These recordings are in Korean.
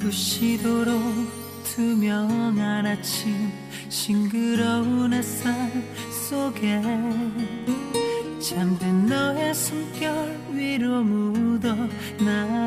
눈부시도록 투명한 아침 싱그러운 햇살 속에 잠든 너의 숨결 위로 묻어 나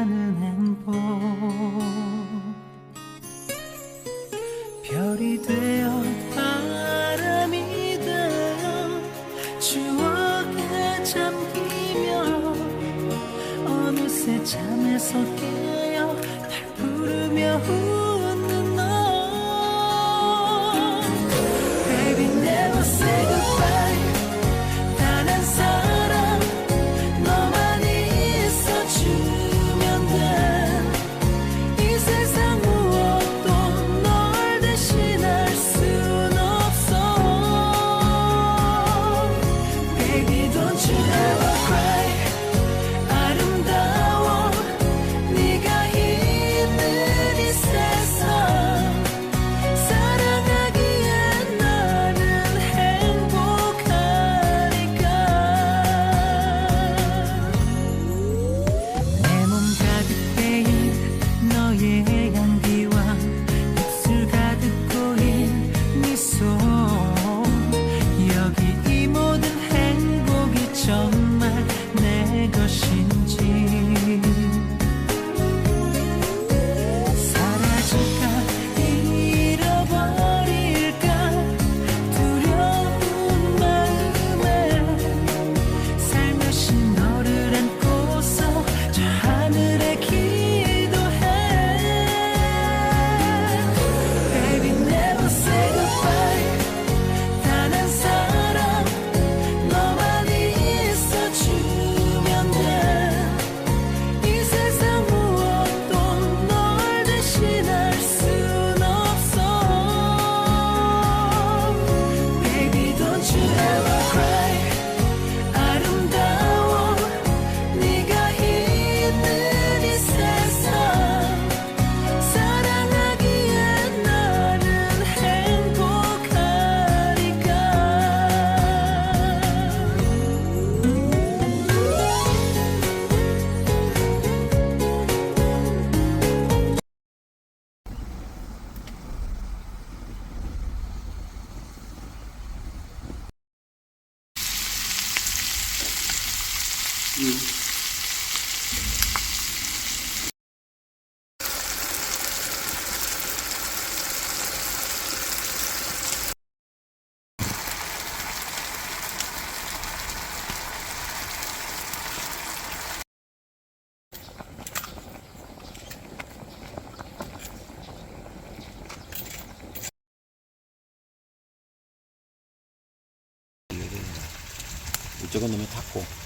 이쪽은 너무 닫고.